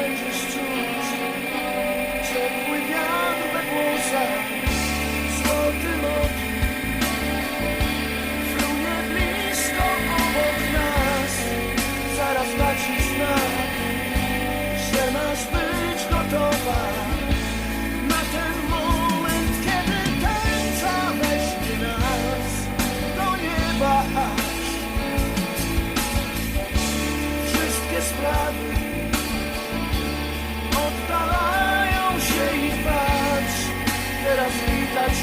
będziesz czuć Ciepły wiatr we włosach Złoty moki Frunie blisko obok nas. Zaraz dać znak Że masz być gotowa. się i patrz, teraz wita